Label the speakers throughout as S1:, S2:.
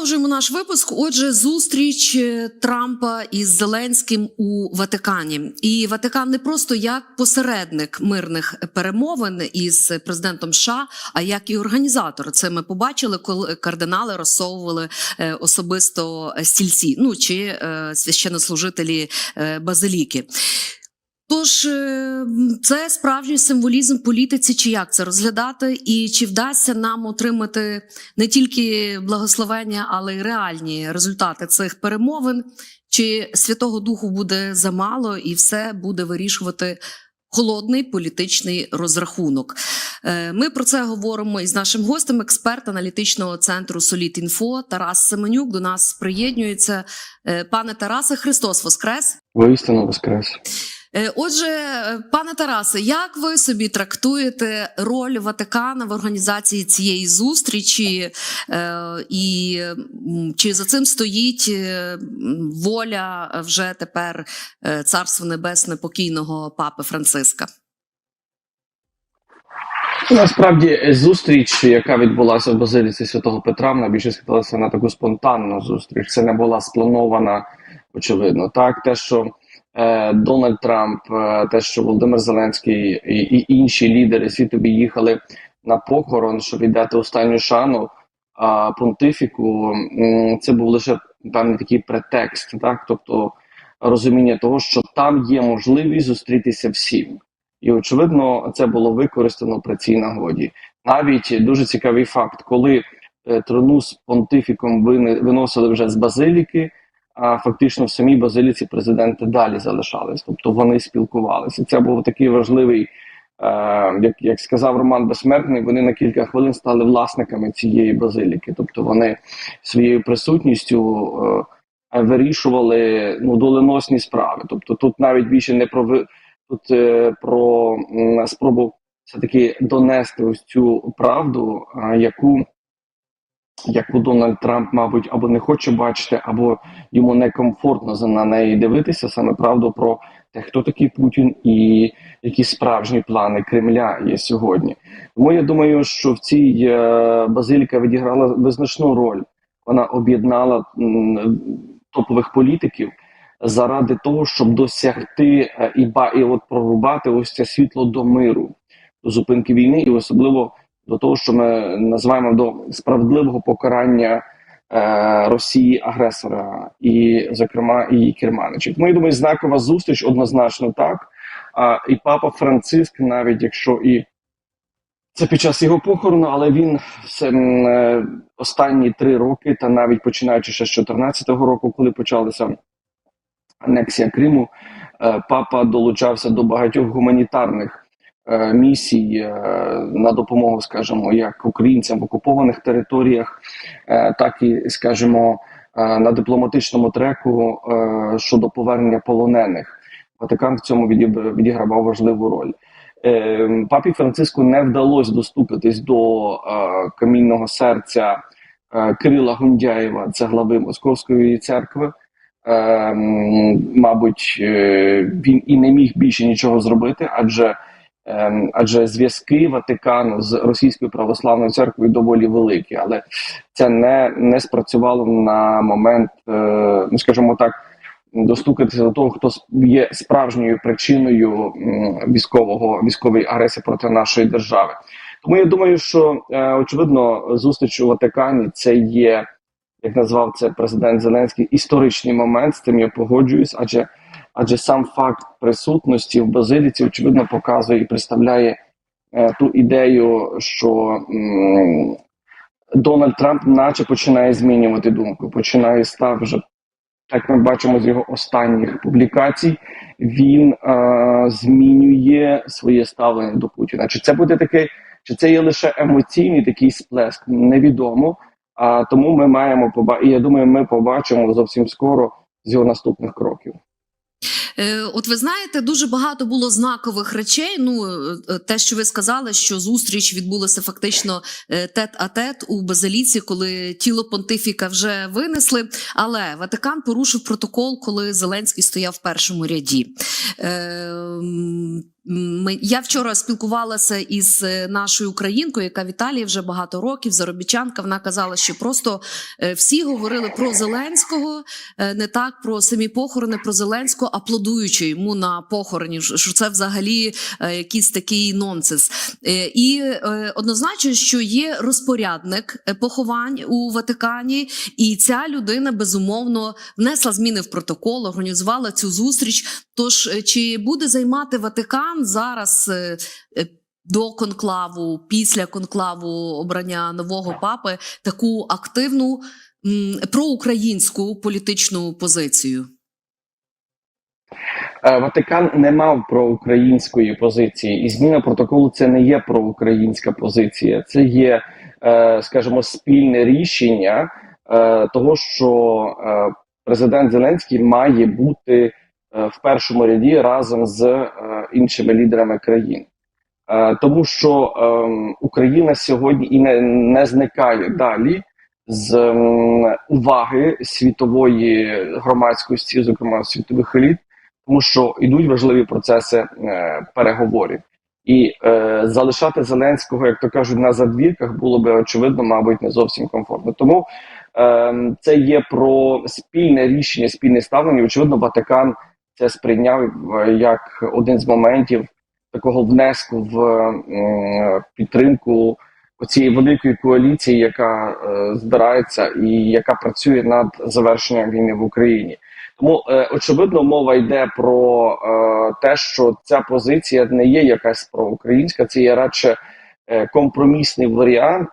S1: Продовжуємо наш випуск. Отже, зустріч е, Трампа із Зеленським у Ватикані, і Ватикан не просто як посередник мирних перемовин із президентом США, а як і організатор. Це ми побачили, коли кардинали розсовували е, особисто стільці, ну чи е, священнослужителі базиліки. Тож е, це справжній символізм політиці, чи як це розглядати, і чи вдасться нам отримати не тільки благословення, але й реальні результати цих перемовин, чи Святого Духу буде замало, і все буде вирішувати холодний політичний розрахунок. Е, Ми про це говоримо із нашим гостем, експерт аналітичного центру Соліт.Інфо Тарас Семенюк. До нас приєднується. Е, Пане Тарасе, Христос Воскрес!
S2: Воістину воскрес.
S1: Е, Отже, е, пане Тарасе, як ви собі трактуєте роль Ватикана в організації цієї зустрічі, Е, і чи за цим стоїть воля вже тепер царство небесне покійного папи Франциска?
S2: Насправді зустріч, яка відбулася в базиліці Святого Петра, вона більше складалася на таку спонтанну зустріч. Це не була спланована, очевидно. Так, те, що Дональд Трамп, е, те, що Володимир Зеленський і, інші лідери світові їхали на похорон, щоб віддати останню шану а, понтифіку, це був лише певний такий претекст, так, тобто розуміння того, що там є можливість зустрітися всім. І очевидно, це було використано при цій нагоді. Навіть дуже цікавий факт, коли е, трону з понтифіком виносили вже з базиліки, а фактично в самій базиліці президенти далі залишались, тобто вони спілкувалися. Це був такий важливий, е, як, як сказав Роман Безсмертний, вони на кілька хвилин стали власниками цієї базиліки, тобто вони своєю присутністю е, вирішували ну, доленосні справи. Тобто тут навіть більше не про тут е, про спробу все-таки донести ось цю правду, яку, яку Дональд Трамп, мабуть, або не хоче бачити, або йому некомфортно на неї дивитися, саме правду про те, хто такий Путін і які справжні плани Кремля є сьогодні. Тому я думаю, що в цій е, базиліка відіграла визначну роль. Вона об'єднала топових політиків заради того, щоб досягти е, і ба і от прорубати ось це світло до миру, до зупинки війни, і особливо до того, що ми називаємо до справедливого покарання е, Росії агресора, і, зокрема, її керманичів. Тому я думаю, знакова зустріч однозначно так. А і папа Франциск, навіть якщо і це під час його похорону, але він все, е, останні три роки, та навіть починаючи ще з 2014 року, коли почалася анексія Криму, е, папа долучався до багатьох гуманітарних місій е, на допомогу, скажімо, як українцям в окупованих територіях, е, так і, скажімо, е, на дипломатичному треку е, щодо повернення полонених. Ватикан в цьому відігравав важливу роль. Е, Папі Франциску не вдалося достукатись до е, камінного серця е, Кирила Гундяєва, це глави Московської церкви. Е, мабуть, е, він і не міг більше нічого зробити, адже, е, адже зв'язки Ватикану з Російською православною церквою доволі великі, але це не, не спрацювало на момент, е, ну скажімо так, достукатися до того, хто є справжньою причиною військового військової агресії проти нашої держави. Тому я думаю, що е, очевидно зустріч у Ватикані це є, як назвав це президент Зеленський, історичний момент. З тим я погоджуюсь, адже адже сам факт присутності в базиліці очевидно показує і представляє е, ту ідею, що м, Дональд Трамп, наче починає змінювати думку, починає став вже як ми бачимо з його останніх публікацій, він е, змінює своє ставлення до Путіна. Чи це буде таке, чи це є лише емоційний такий сплеск? Невідомо. А тому ми маємо поба... і я думаю, ми побачимо зовсім скоро з його наступних кроків.
S1: Е, От ви знаєте, дуже багато було знакових речей. Ну, е, те, що ви сказали, що зустріч відбулася фактично е, тет-а-тет у базиліці, коли тіло понтифіка вже винесли. Але Ватикан порушив протокол, коли Зеленський стояв в першому ряді. Я вчора спілкувалася із е, нашою українкою, яка в вже багато років, заробітчанка. Вона казала, що просто е, всі говорили про Зеленського, е, не так про самі похорони, про Зеленського, аплодуючи йому на похороні. що- це взагалі якийсь такий нонсенс. І однозначно, що є розпорядник поховань у Ватикані, і ця людина безумовно внесла зміни в протокол, організувала цю зустріч. Тож чи буде займати Ватикан зараз е, е, до конклаву, після конклаву обрання нового папи таку активну проукраїнську політичну позицію?
S2: Е, Ватикан не мав проукраїнської позиції, і зміна протоколу це не є проукраїнська позиція, це є, скажімо, спільне рішення того, що президент Зеленський має бути в першому ряді разом з е, іншими лідерами країн. Е, Тому що ем, Україна сьогодні і не, не зникає далі з ем, уваги світової громадськості, зокрема світових еліт тому що йдуть важливі процеси е, переговорів. І е, залишати Зеленського, як то кажуть, на задвірках було би очевидно, мабуть, не зовсім комфортно. Тому е, це є про спільне рішення, спільне ставлення. Очевидно, Ватикан це сприйняв е, як один з моментів такого внеску в е, підтримку цієї великої коаліції, яка е, збирається і яка працює над завершенням війни в Україні. Тому очевидно, мова йде про те, що ця позиція не є якась проукраїнська, це є радше компромісний варіант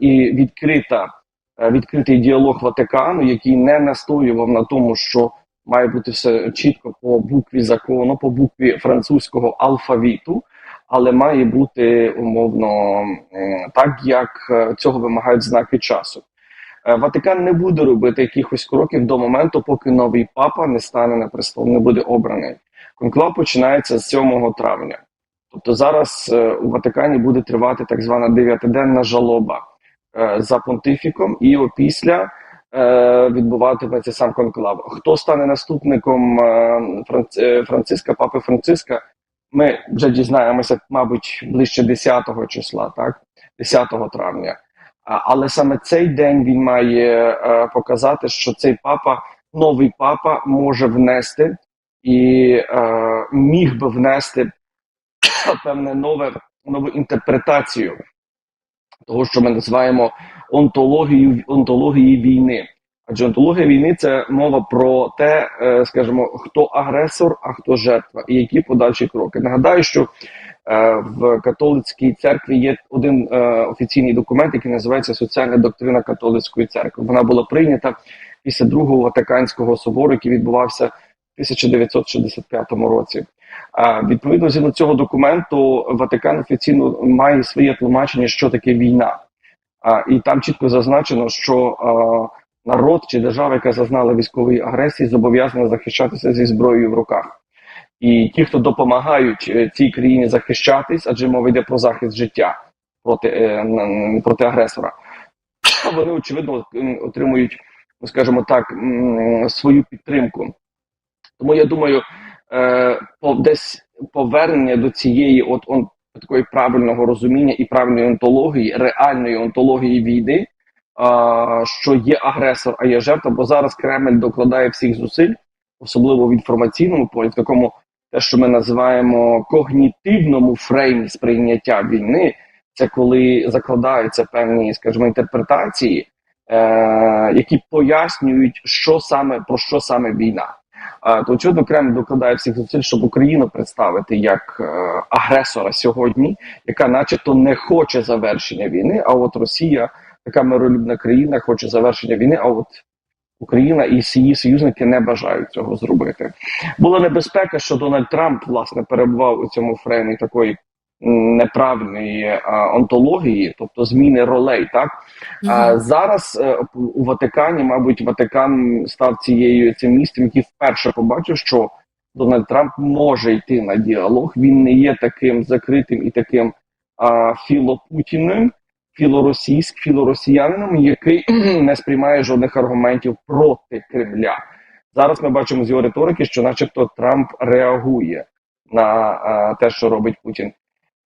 S2: і відкрита, відкритий діалог Ватикану, який не настоював на тому, що має бути все чітко по букві закону, по букві французького алфавіту, але має бути умовно е, так, як е, цього вимагають знаки часу. Е, Ватикан не буде робити якихось кроків до моменту, поки новий папа не стане на престол, не буде обраний. Конклав починається з 7 травня. Тобто зараз у Ватикані буде тривати так звана дев'ятиденна жалоба за понтифіком, і опісля відбуватиметься сам конклав. Хто стане наступником е, е, Франциска, папи Франциска? Ми вже дізнаємося, мабуть, ближче 10 числа, так 10 травня. Але саме цей день він має е, показати, що цей папа, новий папа, може внести і е, міг би внести певне нове нову інтерпретацію того, що ми називаємо онтологією онтології війни. Адже онтологія війни це мова про те, е, скажімо, хто агресор, а хто жертва, і які подальші кроки. Нагадаю, що Е, в католицькій церкві є один е, офіційний документ, який називається Соціальна доктрина католицької церкви. Вона була прийнята після другого Ватиканського собору, який відбувався в 1965 році. Відповідно згідно цього документу, Ватикан офіційно має своє тлумачення, що таке війна. І там чітко зазначено, що народ чи держава, яка зазнала військової агресії, зобов'язана захищатися зі зброєю в руках. І ті, хто допомагають е, цій країні захищатись, адже мова йде про захист життя проти, е, проти агресора, вони очевидно отримують, ну скажімо так, свою підтримку. Тому я думаю, е, десь повернення до цієї, от он такої правильного розуміння і правильної онтології, реальної онтології війни, а, що є агресор, а є жертва, бо зараз Кремль докладає всіх зусиль, особливо в інформаційному полі, в такому те, що ми називаємо когнітивному фреймі сприйняття війни, це коли закладаються певні, скажімо, інтерпретації, е, які пояснюють, що саме про що саме війна. То очевидно, Кремль докладає всіх зусиль, щоб Україну представити як е, агресора сьогодні, яка, начебто, не хоче завершення війни. А от Росія, така миролюбна країна, хоче завершення війни. А от Україна і її союзники не бажають цього зробити. Була небезпека, що Дональд Трамп власне перебував у цьому фреймі такої неправильної онтології, тобто зміни ролей. Так а зараз е, у Ватикані, мабуть, Ватикан став цією цим місцем, який вперше побачив, що Дональд Трамп може йти на діалог. Він не є таким закритим і таким а, філопутіним, філоросійськ, філоросіянином, який не сприймає жодних аргументів проти Кремля. Зараз ми бачимо з його риторики, що, начебто, Трамп реагує на е, те, що робить Путін.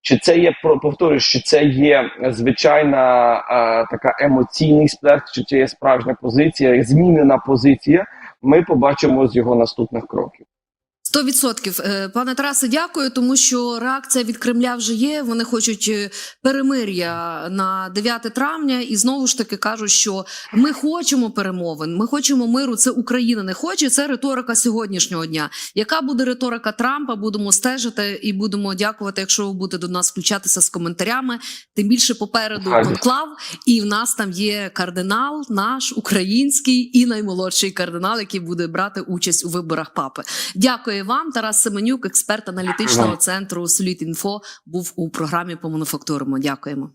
S2: Чи це є про- що це є звичайна е, така емоційний сплет, чи це є справжня позиція, змінена позиція? Ми побачимо з його наступних кроків.
S1: Сто відсотків, Е, пане Тарасе, дякую, тому що реакція від Кремля вже є. Вони хочуть е, перемир'я на 9 травня, і знову ж таки кажуть, що ми хочемо перемовин, ми хочемо миру. Це Україна не хоче. Це риторика сьогоднішнього дня. Яка буде риторика Трампа? Будемо стежити і будемо дякувати, якщо ви будете до нас включатися з коментарями. Тим більше попереду конклав, і в нас там є кардинал, наш український і наймолодший кардинал, який буде брати участь у виборах папи. Дякую вам, Тарас Семенюк, експерт аналітичного
S2: центру
S1: центру інфо був у програмі по мануфактурому. Дякуємо.